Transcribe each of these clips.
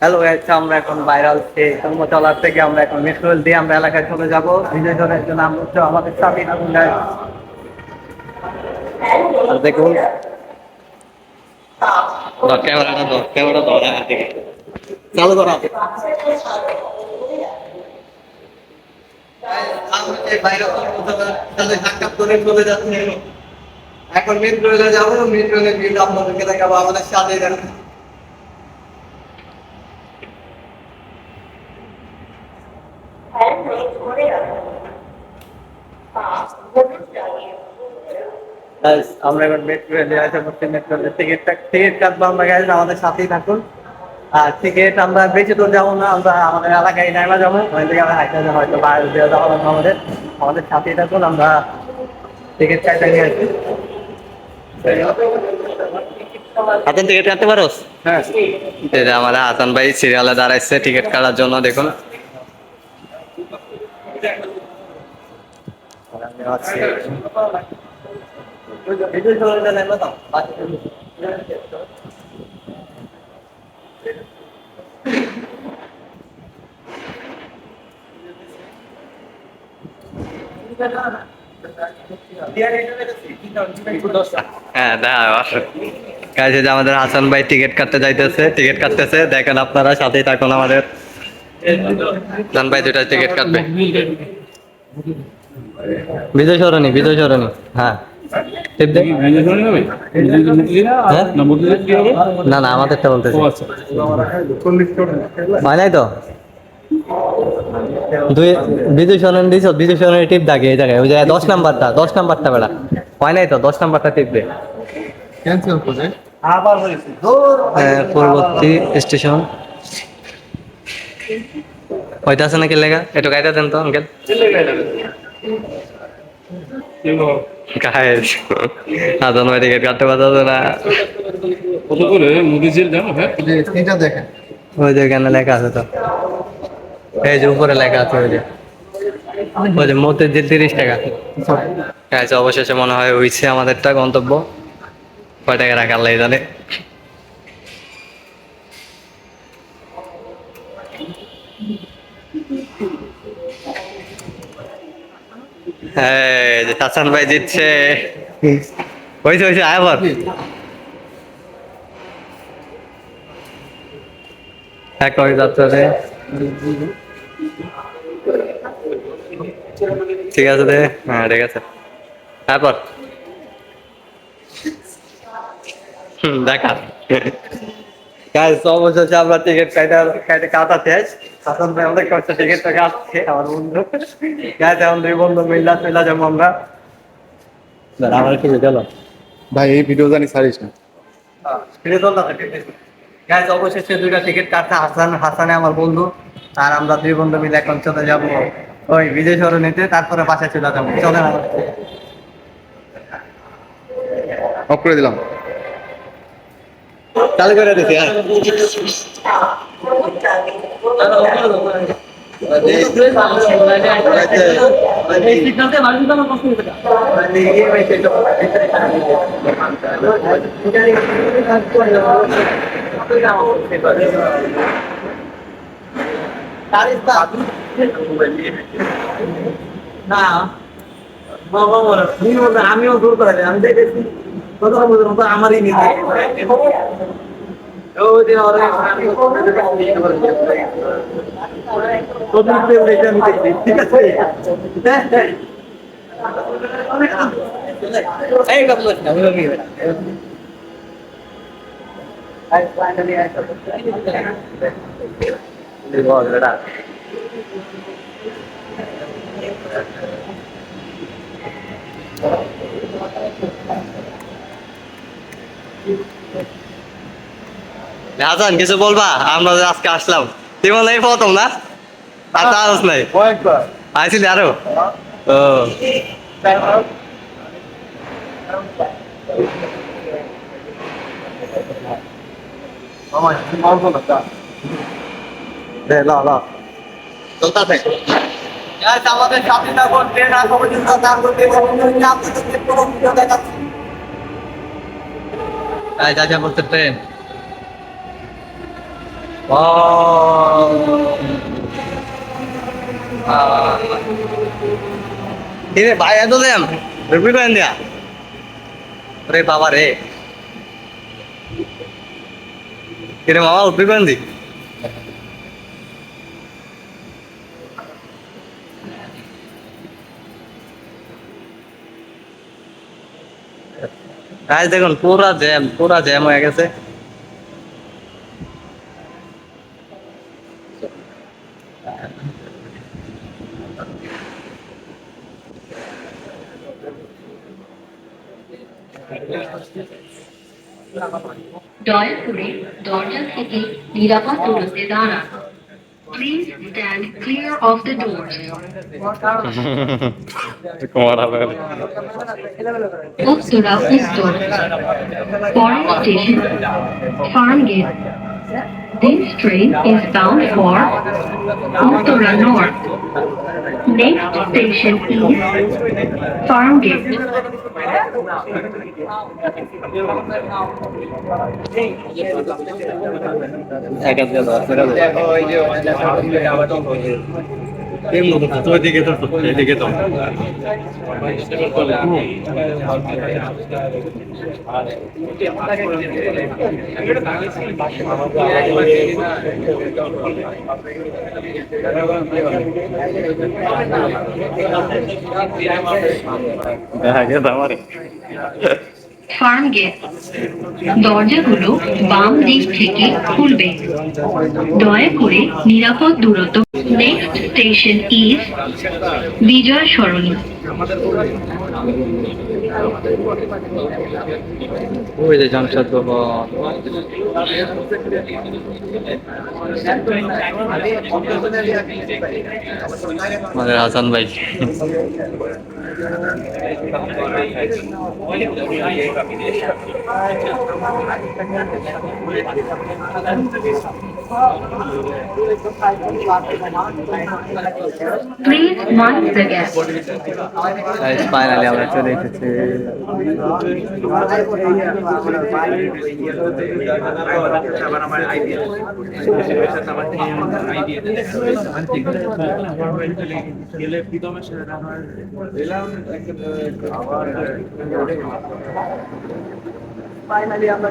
Hello আমরা এখন viral কর্মচালার থেকে আমরা এখন দিয়ে আমরা এলাকায় চলে যাব। বিজয় জন্য আমরা আমাদের না দেখুন। ক্যামেরাটা ধর ক্যামেরা ধর চালু করা এখন মেট্রো রেলে যাব মেট্রো রেলে গিয়ে আপনাদেরকে দেখাবো আমাদের সাথে আমরা এবার মেট্রো রেলে আছে করছি মেট্রো রেলের টিকিট টিকিট কাটবো আমরা আমাদের সাথেই থাকুন। আর টিকিট আমরা বেশি দূর যাব না আমরা আমাদের এলাকায় নাইমা যাব ওই থেকে আমরা হাইটে যাব হয়তো বাইরে আমাদের। আমাদের সাথেই থাকুন আমরা টিকিট কাটতে নিয়ে আসি। হাসান টিকিট কাটতে পারোস? হ্যাঁ। যে আমাদের হাসান ভাই সিরিয়ালে দাঁড়াইছে টিকিট কাটার জন্য দেখুন। আছি। ভিডিও চলে গেলে না তো? হ্যাঁ দেখা কাজে যে আমাদের হাসান ভাই টিকিট কাটতে যাইতেছে টিকিট কাটতেছে দেখেন আপনারা, সাথেই থাকুন আমাদের টিকিট কাটবে বিজয় সরণী, বিজয় সরণি হ্যাঁ। হ্যাঁ? না না আমাদেরটা বলতেছি। হয় নাই তো। দুই দিছ টিপ দাগে এই জায়গায় ওই জায়গায় দশ নাম্বারটা দশ নাম্বারটা বেড়া। হয় নাই তো? দশ নাম্বারটা টিপ দে। ক্যান্সেল করে হ্যাঁ, পরবর্তী স্টেশন। ওইটা আছে নাকি লেখা একটু গাইতে দেন তো আঙ্কেল। ভাই টিকিট কাটতে পারতো না কত করে? জানো হ্যাঁ? তিনটা দেখেন। ওই যে এখানে লেখা আছে তো। এই যে উপরে লেখা আছে ওই যে। ওই যে মতিঝিল তিরিশ টাকা। গাইস অবশেষে মনে হয় হইছে আমাদেরটা গন্তব্য। কয় টাকা রাখা লাগে জানে। যে হাসান ভাই জিতছে। হয়েছে হয়েছে আয় বল। যাচ্ছে ঠিক আছে রে হ্যাঁ ঠিক আছে। তারপর দেখা। গাইস অবশেষে আমরা টিকিট কাটা কাটা কাটা শেষ। হাসান ভাই আমাদের কাছে টিকিটটা কাটছে আমার বন্ধু। দুই বন্ধু মিল্লা মিল্লা যাব আমরা। আমার কিছু গেল ভাই এই ভিডিও জানি ছাড়িস না। ফিরে চল না অবশেষে দুইটা টিকিট কাটছে হাসান হাসানে আমার বন্ধু। আর আমরা দুই বন্ধু মিলে এখন চলে যাব ওই বিজয় সরণিতে তারপরে বাসায় চলে যাব। চলে না অফ করে দিলাম। চালু করে দিছি হ্যাঁ। আমিও দূর করে। আমি দেখেছি কথা বলতে ঠিক আছে হ্যাঁ, হ্যাঁ। এই কথা বলছি না, আমি ওকে বেটা। আই ফাইনালি আই বল বেটা হাসান কিছু বলবা? আমরা যে আজকে আসলাম। তুই মনে হয় প্রথম না? আর তা আস নাই। আইছিলি আরও? ও। আমাদের সাথে থাকুন ট্রেন আসা পর্যন্ত কাজ করতে আপনাদের কোনো ভিডিও দেখাচ্ছি। যা যা বলছে ট্রেন। কিরে ভাই, এত দেন। রুপি কয়েন রে বাবা রে। কিরে মামা রুপি কয়েন দি। গাইস দেখুন, পুরা জ্যাম পুরা জ্যাম হয়ে গেছে। দয়া করে দরজা থেকে নিরাপদ দূরত্বে দাঁড়ান please stand clear of the doors Uttara উত্তর পরের station Farmgate This train is bound for Uttara North. Next station is Farm Gate. একা দিয়ে ফার্ম গেট। দরজাগুলো বাম দিক থেকে খুলবে। দয়া করে নিরাপদ দূরত্ব next station is Bijoy Sarani ওই যে জামশাদ বাবা। আমাদের হাসান ভাই। Please mind the gap finally আমরা চলে এসেছি ফাইনালি আমরা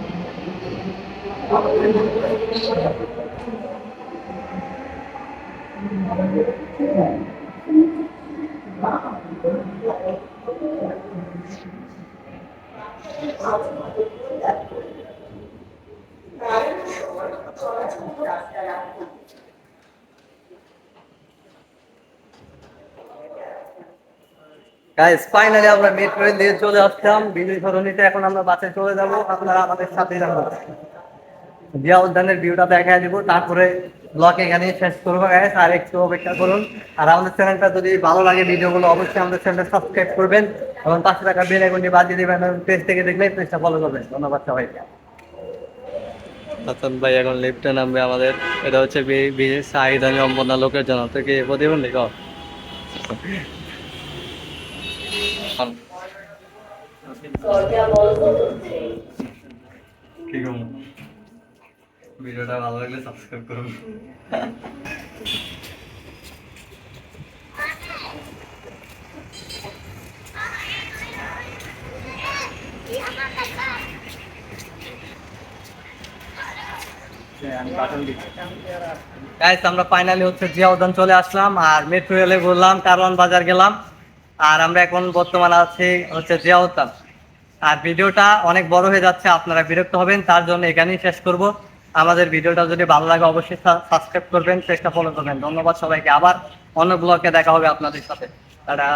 গাইস ফাইনালি আমরা মেট্রো দিয়ে চলে আসলাম। বিজয় সরণিতে এখন আমরা বাসে চলে যাব। আপনারা আমাদের সাথেই থাকুন। জিয়া উদ্যানের ভিউটা দেখা দিব তারপরে ব্লগ এখানে শেষ করব গাইস আর একটু অপেক্ষা করুন। আর আমাদের চ্যানেলটা যদি ভালো লাগে ভিডিওগুলো অবশ্যই আমাদের চ্যানেলটা সাবস্ক্রাইব করবেন এবং পাঁচশো টাকা বেল আইকনটি বাজিয়ে দেবেন পেজ থেকে দেখলে পেজটা ফলো করবেন। ধন্যবাদ সবাইকে। হাসান ভাই এখন লিফটে নামবে আমাদের। এটা হচ্ছে বিশেষ চাহিদা সম্পন্ন লোকের জন্য থেকে প্রতিবন্ধী কর কি করব ভিডিওটা ভালো লাগলে সাবস্ক্রাইব করুন। আমরা ফাইনালি হচ্ছে জিয়া উদ্যান চলে আসলাম, আর মেট্রো রেলে ঘুরলাম, কারওয়ান বাজার গেলাম, আর আমরা এখন বর্তমানে আছি হচ্ছে জিয়া উদ্যান আর ভিডিওটা অনেক বড় হয়ে যাচ্ছে, আপনারা বিরক্ত হবেন, তার জন্য এখানেই শেষ করব। আমাদের ভিডিওটা যদি ভালো লাগে অবশ্যই সাবস্ক্রাইব করবেন চেষ্টা ফলো করবেন। ধন্যবাদ সবাইকে। আবার অন্য ব্লগে দেখা হবে আপনাদের সাথে। তারা